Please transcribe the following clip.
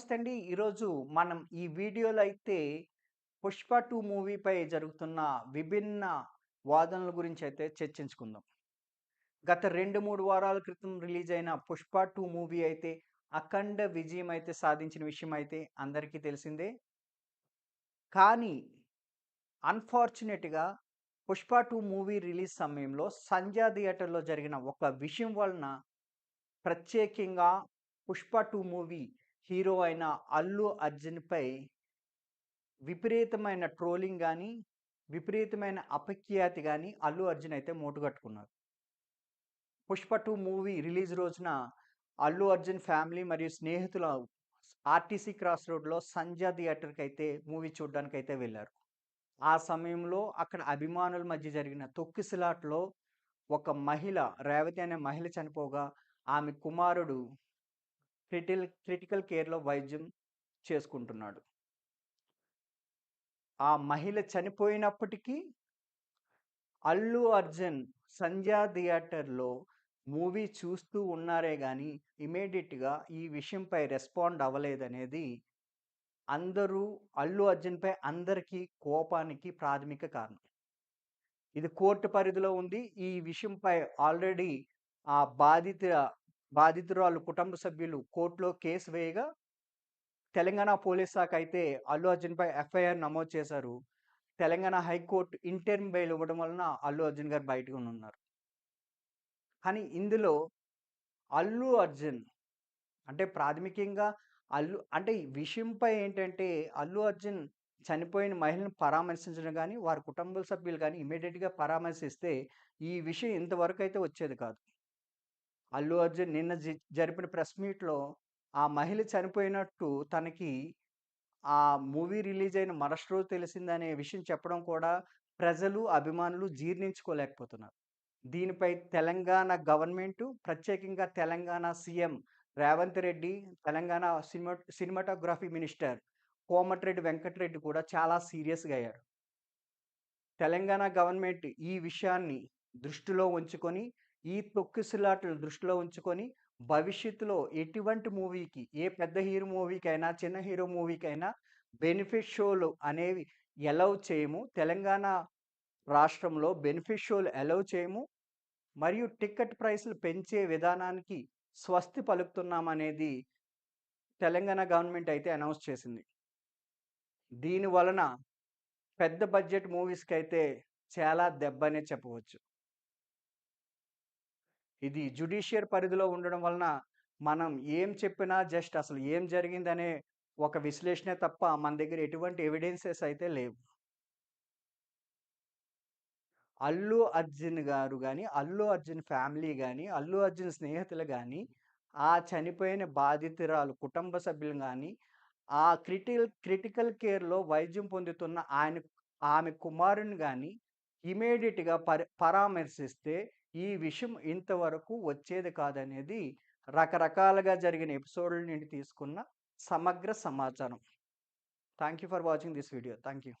నమస్తే అండి. ఈరోజు మనం ఈ వీడియోలో అయితే 'పుష్ప టూ మూవీపై జరుగుతున్న విభిన్న వాదనల గురించి అయితే చర్చించుకుందాం. గత 2, 3 వారాల క్రితం రిలీజ్ అయిన 'పుష్ప టూ మూవీ అయితే అఖండ విజయం అయితే సాధించిన విషయం అయితే అందరికీ తెలిసిందే. కానీ అన్‌ఫార్చునేట్‌గా 'పుష్ప టూ మూవీ రిలీజ్ సమయంలో సంధ్యా థియేటర్‌లో జరిగిన ఒక విషయం వలన ప్రత్యేకంగా 'పుష్ప టూ మూవీ హీరో అయిన అల్లు అర్జున్‌పై విపరీతమైన ట్రోలింగ్ కానీ విపరీతమైన అపఖ్యాతి కానీ అల్లు అర్జున్ అయితే మూటగట్టుకున్నారు. 'పుష్ప టూ మూవీ రిలీజ్ రోజున అల్లు అర్జున్ ఫ్యామిలీ మరియు స్నేహితుల ఆర్టీసీ క్రాస్ రోడ్‌లో సంధ్యా అయితే మూవీ చూడడానికైతే వెళ్ళారు ఆ సమయంలో అక్కడ అభిమానుల మధ్య జరిగిన తొక్కిసలాట్లో ఒక మహిళ రేవతి అనే మహిళ చనిపోగా ఆమె కుమారుడు క్రిటిల్ క్రిటికల్ కేర్‌లో వైద్యం చేసుకుంటున్నాడు. ఆ మహిళ చనిపోయినప్పటికీ అల్లు అర్జున్ సంధ్యా థియేటర్‌లో మూవీ చూస్తూ ఉన్నారే కానీ ఇమ్మీడియేట్‌గా ఈ విషయంపై రెస్పాండ్ అవ్వలేదనేది అందరూ అల్లు అర్జున్‌పై అందరికీ కోపానికి ప్రాథమిక కారణం. ఇది కోర్టు పరిధిలో ఉంది. ఈ విషయంపై ఆల్రెడీ ఆ బాధిత బాధితురాలు కుటుంబ సభ్యులు కోర్టులో కేసు వేయగా తెలంగాణ పోలీస్ శాఖ అయితే అల్లు అర్జున్‌పై ఎఫ్ఐఆర్ నమోదు చేశారు. తెలంగాణ హైకోర్టు ఇంటర్మ్ బెయిల్ ఇవ్వడం వలన అల్లు అర్జున్ గారు బయటకు ఉన్నారు కానీ ఇందులో అల్లు అర్జున్ అంటే ప్రాథమికంగా అల్లు అంటే ఈ విషయంపై ఏంటంటే అల్లు అర్జున్ చనిపోయిన మహిళను పరామర్శించడం కానీ వారి కుటుంబ సభ్యులు కానీ ఇమీడియట్గా పరామర్శిస్తే ఈ విషయం ఇంతవరకైతే వచ్చేది కాదు. అల్లు అర్జున్ నిన్న జి జరిపిన ప్రెస్ మీట్‌లో ఆ మహిళ చనిపోయినట్టు తనకి ఆ మూవీ రిలీజ్ అయిన మరుసటి రోజు తెలిసిందనే విషయం చెప్పడం కూడా ప్రజలు, అభిమానులు జీర్ణించుకోలేకపోతున్నారు. దీనిపై తెలంగాణ గవర్నమెంటు ప్రత్యేకంగా Telangana CM Revanth Reddy, Telangana cinema cinematography minister Komatireddy Venkat Reddy కూడా చాలా సీరియస్‌గా అయ్యారు. తెలంగాణ గవర్నమెంట్ ఈ విషయాన్ని దృష్టిలో ఉంచుకొని, ఈ తొక్కిసలాటలు దృష్టిలో ఉంచుకొని భవిష్యత్తులో ఎటువంటి మూవీకి ఏ పెద్ద హీరో మూవీకైనా, చిన్న హీరో మూవీకైనా బెనిఫిట్ షోలు అనేవి ఎలౌ చేయము. తెలంగాణ రాష్ట్రంలో బెనిఫిట్ షోలు ఎలౌ చేయము. మరియు టికెట్ ప్రైస్‌లు పెంచే విధానానికి స్వస్తి పలుకుతున్నామనేది తెలంగాణ గవర్నమెంట్ అయితే అనౌన్స్ చేసింది. దీని వలన పెద్ద బడ్జెట్ మూవీస్కి అయితే చాలా దెబ్బనే చెప్పవచ్చు. ఇది జుడిషియర్ పరిధిలో ఉండడం వలన మనం ఏం చెప్పినా జస్ట్ అసలు ఏం జరిగిందనే ఒక విశ్లేషణే తప్ప మన దగ్గర ఎటువంటి ఎవిడెన్సెస్ అయితే లేవు. అల్లు అర్జున్ గారు కానీ అల్లు అర్జున్ ఫ్యామిలీ కానీ అల్లు అర్జున్ స్నేహితులు కానీ ఆ చనిపోయిన బాధితురాలు కుటుంబ సభ్యులు కానీ ఆ క్రిటిల్ క్రిటికల్ కేర్‌లో వైద్యం పొందుతున్న ఆయన ఆమె కుమారుని కానీ ఇమీడియట్గా పరి పరామర్శిస్తే ఈ విషయం ఇంతవరకు వచ్చేది కాదనేది రకరకాలుగా జరిగిన ఎపిసోడ్‌ల నుండి తీసుకున్న సమగ్ర సమాచారం. Thank you for watching this video. Thank you.